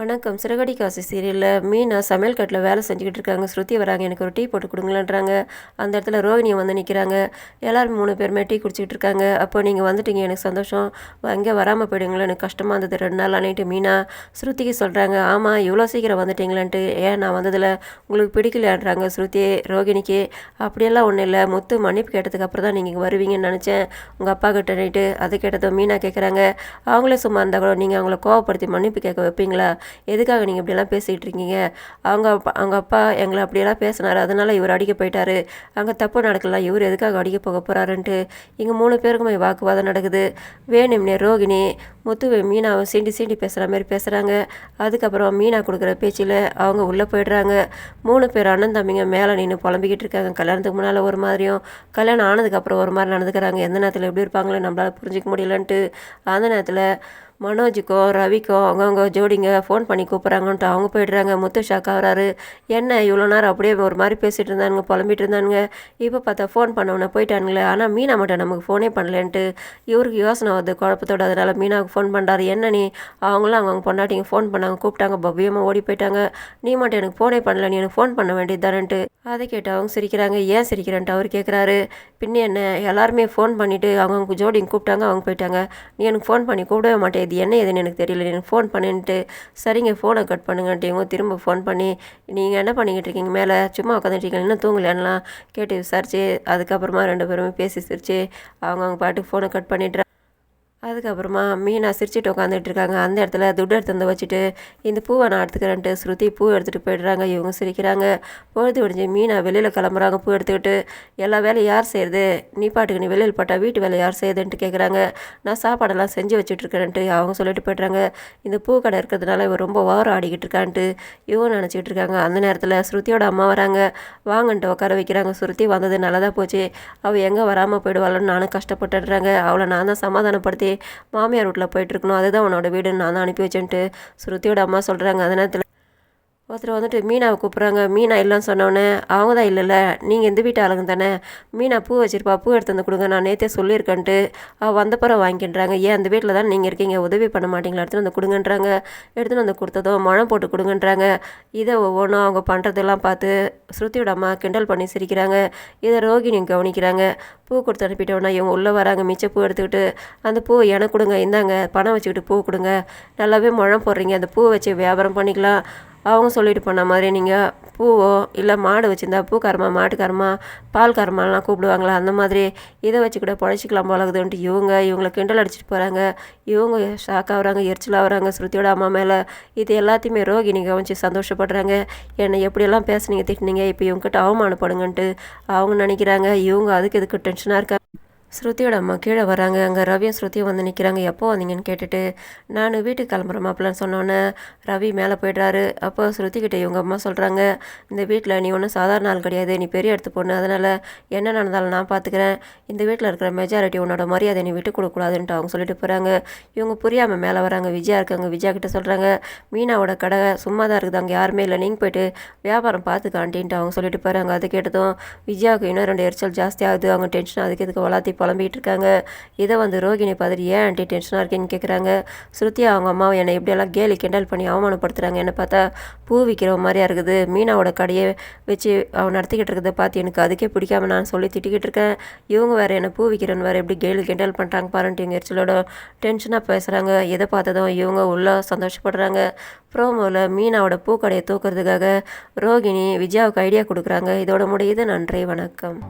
வணக்கம். சிறகடி காசு சீரியலில் மீனா சமையல் கட்டில் வேலை செஞ்சுக்கிட்டு இருக்காங்க. ஸ்ருதி வராங்க. எனக்கு ஒரு டீ போட்டு கொடுங்களேன்றாங்க. அந்த இடத்துல ரோகிணியை வந்து நிற்கிறாங்க எல்லோரும் மூணு பேருமே டீ குடிச்சிக்கிட்டு இருக்காங்க. அப்போ நீங்கள் வந்துட்டீங்க. எனக்கு சந்தோஷம். அங்கே வராமல் போயிடுங்களேன். எனக்கு கஷ்டமாக இருந்தது. ரெண்டு நாள் அன்னைட்டு மீனா ஸ்ருதிக்கு சொல்கிறாங்க ஆமாம் இவ்வளோ சீக்கிரம் வந்துட்டீங்களேன்ட்டு. ஏன் நான் வந்ததில் உங்களுக்கு பிடிக்கலையான்றாங்க ஸ்ருதி ரோகிணிக்கு அப்படியெல்லாம் ஒன்றும் இல்லை. முத்து மன்னிப்பு கேட்டதுக்கு அப்புறம் தான் நீங்கள் வருவீங்கன்னு நினச்சேன். உங்கள் அப்பா கிட்ட நைட்டு அதை கேட்டதும் மீனா கேட்குறாங்க அவங்களே சும்மா இருந்தால் கூட நீங்கள் அவங்கள கோவப்படுத்தி மன்னிப்பு கேட்க வைப்பீங்களா? எதுக்காக நீங்கள் இப்படியெல்லாம் பேசிகிட்டு இருக்கீங்க? அவங்க அப்பா அவங்க அப்பா எங்களை அப்படியெல்லாம் பேசினார். அதனால் இவர் அடிக்க போயிட்டாரு. அங்கே தப்பு நடக்கலாம் இவர் எதுக்காக அடிக்க போக போகிறாருன்ட்டு இங்கே மூணு பேருக்குமே வாக்குவாதம் நடக்குது. வேணும்னே ரோகிணி முத்து மீனாவை சீண்டி சீண்டி பேசுகிற மாதிரி பேசுகிறாங்க அதுக்கப்புறம் மீனா கொடுக்குற பேச்சில் அவங்க உள்ளே போயிடுறாங்க. மூணு பேர் அண்ணன் தம்பிங்க மேலே நின்று புலம்பிக்கிட்டு இருக்காங்க. கல்யாணத்துக்கு முன்னால் ஒரு மாதிரியும் கல்யாணம் ஆனதுக்கப்புறம் ஒரு மாதிரி நடந்துக்கிறாங்க. எந்த நேரத்தில் எப்படி இருப்பாங்களோ நம்மளால் புரிஞ்சிக்க முடியலன்ட்டு அந்த நேரத்தில் மனோஜுக்கும் ரவிக்கும் அவங்கவுங்க ஜோடிங்க ஃபோன் பண்ணி கூப்பிட்றாங்கன்ட்டு அவங்க போயிடுறாங்க. முத்து ஷாக் ஆகிறாரு. என்ன இவ்வளோ நேரம் அப்படியே ஒரு மாதிரி பேசிகிட்டு இருந்தானுங்க புலம்பிட்டு இருந்தானுங்க. இப்போ பார்த்தா ஃபோன் பண்ணவன போயிட்டானுங்களே. ஆனால் மீனா மட்டும் நமக்கு ஃபோனே பண்ணலன்ட்டு இவருக்கு யோசனை வருது குழப்பத்தோட. அதனால் மீனாவுக்கு ஃபோன் பண்ணுறாரு என்ன நீ? அவங்களும் அவங்க பொண்டாட்டிங்க ஃபோன் பண்ணாங்க. கூப்பிட்டாங்க. பவ்யமாக ஓடி போயிட்டாங்க. நீ மட்டும் எனக்கு ஃபோனே பண்ணல. நீ எனக்கு ஃபோன் பண்ண வேண்டியது அதை கேட்டு அவங்க சிரிக்கிறாங்க. ஏன் சிரிக்கிறேன்ட்டு? அவர் கேட்குறாரு பின்ன என்ன? எல்லாருமே ஃபோன் பண்ணிவிட்டு அவங்க ஜோடிங்க கூப்பிட்டாங்க. அவங்க போயிட்டாங்க. நீ எனக்கு ஃபோன் பண்ணி கூப்பிடவே மாட்டேன் இது என்ன எதுன்னு எனக்கு தெரியல. எனக்கு ஃபோன் பண்ணிட்டு சரிங்க ஃபோனை கட் பண்ணுங்கன்ட்டு இவங்க திரும்ப ஃபோன் பண்ணி நீங்கள் என்ன பண்ணிக்கிட்டு இருக்கீங்க மேலே? சும்மா உட்காந்துட்டு இன்னும் தூங்கலன்னா கேட்டு விசாரிச்சு அதுக்கப்புறமா ரெண்டு பேருமே பேசி சிரிச்சு அவங்க அவங்க பாட்டுக்கு ஃபோனை கட் பண்ணிட்டு அதுக்கப்புறமா மீனா சிரிச்சிட்டு உட்காந்துட்டு இருக்காங்க. அந்த இடத்துல துட்டு எடுத்து வந்து வச்சுட்டு இந்த பூவை நான் எடுத்துக்கிறேன்ட்டு. ஸ்ருதி பூ எடுத்துகிட்டு போயிடுறாங்க. இவங்க சிரிக்கிறாங்க. பொழுது விடிஞ்சு மீனா வெளியில் கிளம்புறாங்க பூ எடுத்துக்கிட்டு. எல்லா வேலையும் யார் செய்யுது? நீ பாட்டுக்கு நீ வெளியில் போட்டால் வீட்டு வேலை யார் செய்யுதுன்ட்டு கேட்குறாங்க நான் சாப்பாடெல்லாம் செஞ்சு வச்சுட்ருக்கேன்ட்டு அவங்க சொல்லிட்டு போய்ட்றாங்க. இந்த பூ கடை இருக்கிறதுனால இவன் ரொம்ப ஓரம் ஆடிக்கிட்டு இருக்கான்ட்டு. இவங்க நினச்சிக்கிட்டு இருக்காங்க. அந்த நேரத்தில் ஸ்ருதியோட அம்மா வராங்க. வாங்கன்ட்டு உட்கார வைக்கிறாங்க. ஸ்ருதி வந்தது நல்லதாக போச்சு. அவள் எங்கே வராமல் போயிடுவாளோன்னு நானும் கஷ்டப்பட்டுடுறாங்க. அவளை நான் தான் சமாதானப்படுத்தி மாமியார் வீட்டில் போயிட்டுருக்கணும். அதுதான் உன்னோட வீடுன்னு நான் தான் அனுப்பி வச்சேன்ட்டு ஸ்ருதியோட அம்மா சொல்கிறாங்க அந்த நேரத்தில் ஒருத்தர் வந்துட்டு மீனாவை கூப்பிட்றாங்க. மீனா இல்லைன்னு சொன்னோன்னே அவங்க தான் இல்லைல்ல. நீங்கள் எந்த வீட்டு ஆளுங்க தானே. மீனா பூ வச்சுருப்பா. பூ எடுத்து வந்து கொடுங்க. நான் நேற்றே சொல்லியிருக்கேன்ட்டு அவள் வந்தப்பறம் வாங்கிக்கின்றாங்க. ஏன் அந்த வீட்டில் தான் நீங்கள் இருக்கீங்க? உதவி பண்ண மாட்டீங்களா? எடுத்துகிட்டு வந்து கொடுங்கன்றாங்க. எடுத்துகிட்டு வந்து கொடுத்ததும் மழை போட்டு கொடுங்கன்றாங்க. இதை ஒவ்வொன்றும் அவங்க பண்ணுறதெல்லாம் பார்த்து ஸ்ருதியோட அம்மா கிண்டல் பண்ணி சிரிக்கிறாங்க. இதை ரோகிணியும் கவனிக்கிறாங்க. பூ கொடுத்து அனுப்பிட்டோன்னா இவங்க உள்ளே வராங்க. மிச்ச பூ எடுத்துக்கிட்டு அந்த பூ எனக்கு கொடுங்க. இந்தாங்க. பணம் வச்சுக்கிட்டு பூ கொடுங்க. நல்லாவே முழம் போடுறீங்க. அந்த பூ வச்சு வியாபாரம் பண்ணிக்கலாம். அவங்க சொல்லிட்டு போன மாதிரி நீங்கள் பூவோ இல்லை மாடு வச்சுருந்தா பூக்காரமா மாட்டுக்காரமா பால் காரமாலாம் கூப்பிடுவாங்களா? அந்த மாதிரி இதை வச்சு கூட பழச்சிக்கலாம் போலகுதுன்ட்டு இவங்க இவங்களை கிண்டல் அடிச்சுட்டு போகிறாங்க இவங்க ஷாக் ஆகுறாங்க எரிச்சல் ஆகுறாங்க. ஸ்ருதியோட அம்மா மேலே இது எல்லாத்தையுமே ரோகிணி கவனிச்சு சந்தோஷப்படுறாங்க. என்னை எப்படியெல்லாம் பேசுனீங்க திட்டினீங்க இப்போ இவங்ககிட்ட அவமானப்படுங்கன்ட்டு அவங்க நினைக்கிறாங்க. இவங்க அதுக்கு எதுக்கு டென்ஷனாக இருக்கா ஸ்ருதியோட அம்மா கீழே வராங்க அங்கே ரவியும் ஸ்ருதியும் வந்து நிற்கிறாங்க எப்போ வந்தீங்கன்னு கேட்டுட்டு நான் வீட்டுக்கு கிளம்புற மாப்பிள்ளன்னு சொன்னோன்னே ரவி மேலே போய்ட்றாரு. அப்போ ஸ்ருதிக்கிட்ட இவங்க அம்மா சொல்கிறாங்க இந்த வீட்டில் நீ ஒன்றும் சாதாரண ஆள் கிடையாது. நீ பெரிய எடுத்து பொண்ணு. அதனால் என்ன நடந்தாலும் நான் பார்த்துக்கிறேன். இந்த வீட்டில் இருக்கிற மெஜாரிட்டி உன்னோட மரியாதை நீ விட்டு கொடுக்கூடாதுன்ட்டு அவங்க சொல்லிட்டு போகிறாங்க இவங்க புரியாமல் மேலே வராங்க. விஜயா இருக்காங்க. விஜயா கிட்ட சொல்கிறாங்க மீனாவோட கடை சும்மா தான் இருக்குது. அங்கே யாருமே இல்லை. நீங்கள் போயிட்டு வியாபாரம் பார்த்துக்காண்டின்ட்டு அவங்க சொல்லிட்டு போகிறாங்க அது கேட்டதும் விஜயாவுக்கு இன்னும் ரெண்டு எரிச்சல் ஜாஸ்தியாகுது அவங்க டென்ஷன் அதுக்கு இதுக்கு வளர்த்தி புலம்பிகிட்டு இருக்காங்க இதை வந்து ரோகிணி பார்த்துட்டு ஏன் ஆண்டி டென்ஷனாக இருக்கேன்னு கேட்குறாங்க. ஸ்ருதி அவங்க அம்மாவை என்னை எப்படியெல்லாம் கேலி கிண்டல் பண்ணி அவமானப்படுத்துகிறாங்க என்னை பார்த்தா பூ விற்கிற மாதிரியா இருக்குது. மீனாவோட கடையை வச்சு அவன் நடத்திக்கிட்டு இருக்கிறத பார்த்து எனக்கு அதுக்கே பிடிக்காம நான் சொல்லி திட்டிக்கிட்டு இருக்கேன். இவங்க வேறு என்னை பூ விற்கிறன்னு வேறு எப்படி கேலி கிண்டல் பண்ணுறாங்க பாருன்ட்டு எங்கள் எரிச்சலோட டென்ஷனாக பேசுகிறாங்க எதை பார்த்ததும் இவங்க உள்ளே சந்தோஷப்படுறாங்க. ப்ரோமோவில் மீனாவோட பூக்கடையை தூக்குறதுக்காக ரோகிணி விஜயாவுக்கு ஐடியா கொடுக்குறாங்க. இதோட முடியுது. நன்றி. வணக்கம்.